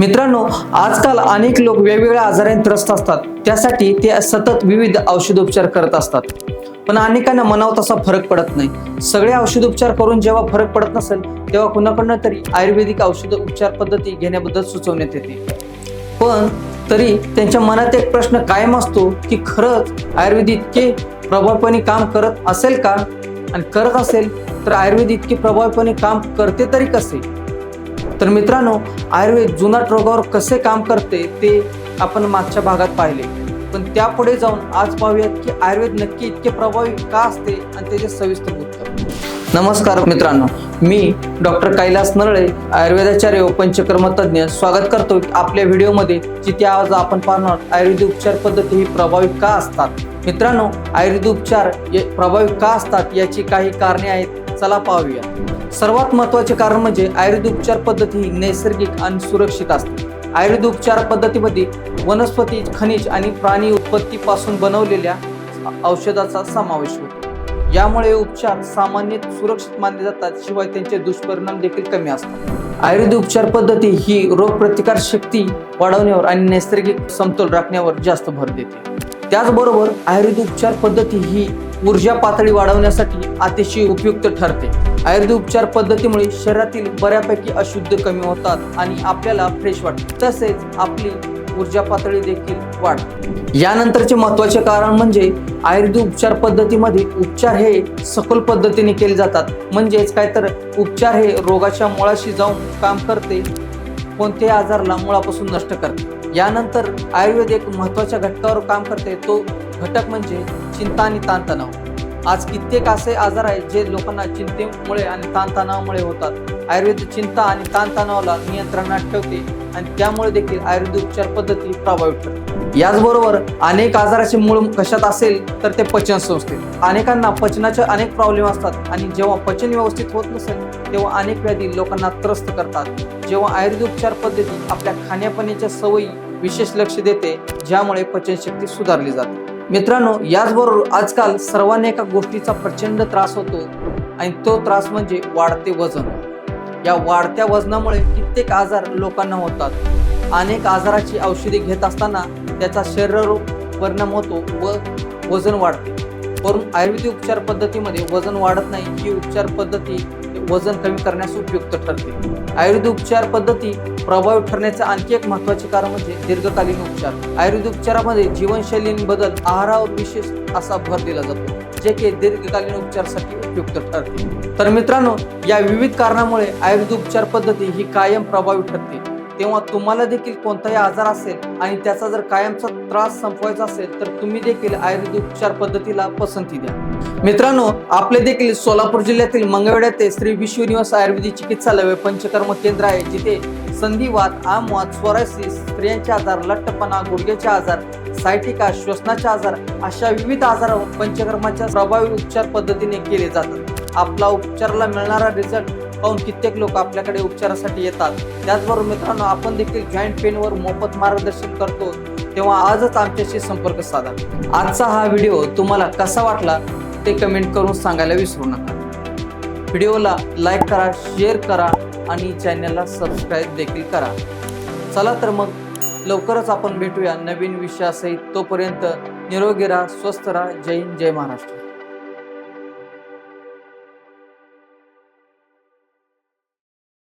मित्रांनो आजकाल अनेक लोक वेगवेगळ्या आजाराने त्रस्त असतात. त्यासाठी ते सतत विविध औषधोपचार करत असतात. पण अनेकांना मनावर तसा फरक पडत नाही. सगळे औषधोपचार करून जेव्हा फरक पडत नसेल तेव्हा कुणाकडनं तरी आयुर्वेदिक औषध उपचार पद्धती घेण्याबद्दल सुचवण्यात येते. पण तरी त्यांच्या मनात एक प्रश्न कायम असतो की खरंच आयुर्वेद इतके प्रभावीपणे काम करत असेल का? आणि करत असेल तर आयुर्वेद इतके प्रभावीपणे काम करते तरी कसे? तर मित्रांनो आयुर्वेद जुनाट रोगावर कसे काम करते ते आपण मागच्या भागात पाहिले. पण त्यापुढे जाऊन आज पाहूयात की आयुर्वेद नक्की इतके प्रभावी का असते आणि त्याचे सविस्तर उत्तर. नमस्कार मित्रांनो मी डॉक्टर कैलास नरळे आयुर्वेदाचार्य व पंचकर्म तज्ज्ञ स्वागत करतो आपल्या व्हिडिओमध्ये जिथे आज आपण पाहणार आयुर्वेद उपचार पद्धती ही प्रभावी का असतात. मित्रांनो आयुर्वेद उपचार प्रभावी का असतात याची काही कारणे आहेत. चला पाहूया. सर्वात महत्त्वाचे कारण म्हणजे आयुर्वेद उपचार पद्धती ही नैसर्गिक आणि सुरक्षित असते. आयुर्वेद उपचार पद्धतीमध्ये वनस्पती खनिज आणि प्राणी उत्पत्तीपासून बनवलेल्या औषधाचा समावेश होतो. यामुळे उपचार सामान्य सुरक्षित मानले जातात शिवाय त्यांचे दुष्परिणाम देखील कमी असतात. आयुर्वेद उपचार पद्धती ही रोगप्रतिकार शक्ती वाढवण्यावर आणि नैसर्गिक समतोल राखण्यावर जास्त भर देते. त्याचबरोबर आयुर्वेद उपचार पद्धती ही ऊर्जा पातळी वाढवण्यासाठी अतिशय उपयुक्त ठरते. आयुर्वेद उपचार पद्धतीमुळे शरीरातील बऱ्यापैकी अशुद्ध कमी होतात आणि आपल्याला फ्रेश वाटते. तसेच आपली ऊर्जा पातळी देखील वाढते. यानंतरचे महत्त्वाचे कारण म्हणजे आयुर्वेद उपचार पद्धतीमध्ये उपचार हे सखोल पद्धतीने केले जातात. म्हणजेच काय तर उपचार हे रोगाच्या मुळाशी जाऊन काम करते. कोणत्याही आजारला मुळापासून नष्ट करते. यानंतर आयुर्वेद एक महत्त्वाच्या घटकावर काम करते. तो घटक म्हणजे चिंता आणि ताणतणाव. आज कित्येक असे आजार आहेत जे लोकांना चिंतेमुळे आणि ताणतणावामुळे होतात. आयुर्वेद चिंता आणि ताणतणावाला नियंत्रणात ठेवते आणि त्यामुळे देखील आयुर्वेद उपचार पद्धती प्रभावित ठरते याचबरोबर अनेक आजाराचे मूळ कशात असेल तर ते पचन संस्थेत. अनेकांना पचनाचे अनेक प्रॉब्लेम असतात आणि जेव्हा पचन व्यवस्थित होत नसेल तेव्हा अनेक व्याधी लोकांना त्रस्त करतात. जेव्हा आयुर्वेद उपचार पद्धती आपल्या खाण्यापिण्याच्या सवयी विशेष लक्ष देते ज्यामुळे पचनशक्ती सुधारली जाते. मित्रांनो याचबरोबर आजकाल सर्वांना एका गोष्टीचा प्रचंड त्रास होतो आणि तो त्रास म्हणजे वाढते वजन. या वाढत्या वजनामुळे कित्येक आजार लोकांना होतात. अनेक आजाराची औषधे घेत असताना त्याचा शरीरावर परिणाम होतो व वजन वाढते. परंतु आयुर्वेदिक उपचार पद्धतीमध्ये वजन वाढत नाही ही उपचार पद्धती वजन कमी करण्यास उपयुक्त ठरते. आयुर्वेदिक उपचार पद्धती प्रभावी ठरण्याचे आणखी एक महत्त्वाचे कारण म्हणजे दीर्घकालीन उपचार. आयुर्वेद उपचारामध्ये जीवनशैलीन बदल आहारावर विशेष असा भर दिला जातो जे की दीर्घकालीन उपचारासाठी उपयुक्त ठरते. तर मित्रांनो या विविध कारणामुळे आयुर्वेद उपचार पद्धती ही कायम प्रभावी ठरते. तेव्हा तुम्हाला देखील कोणताही आजार असेल आणि त्याचा जर कायमचा त्रास संपवायचा असेल तर तुम्ही देखील आयुर्वेद उपचार पद्धतीला पसंती द्या. मित्रांनो आपले देखील सोलापूर जिल्ह्यातील मंगळवेढा ते श्री विश्वनिवास आयुर्वेदिक चिकित्सालय व पंचकर्म केंद्र आहे जिथे संधिवात आमवात स्वरायसिस स्त्रियांचे आजार लठ्ठपणा गुडघ्याचे आजार सायटिका श्वसनाचे आजार अशा विविध आजारावर पंचकर्माच्या प्रभावी उपचार पद्धतीने केले जातात. आपला उपचाराला मिळणारा रिझल्ट पाहून कित्येक लोक आपल्याकडे उपचारासाठी येतात. त्याचबरोबर मित्रांनो आपण देखील जॉईंट पेनवर मोफत मार्गदर्शन करतो तेव्हा आजच आमच्याशी संपर्क साधा. आजचा हा व्हिडिओ तुम्हाला कसा वाटला ते कमेंट करून सांगायला विसरू नका. व्हिडिओला लाईक करा शेअर करा आणि चॅनलला सबस्क्राईब देखील करा. चला तर मग लवकरच आपण भेटूया नवीन विषयासहित. तोपर्यंत निरोगी राहा स्वस्थ राहा. जय हिंद जय महाराष्ट्र.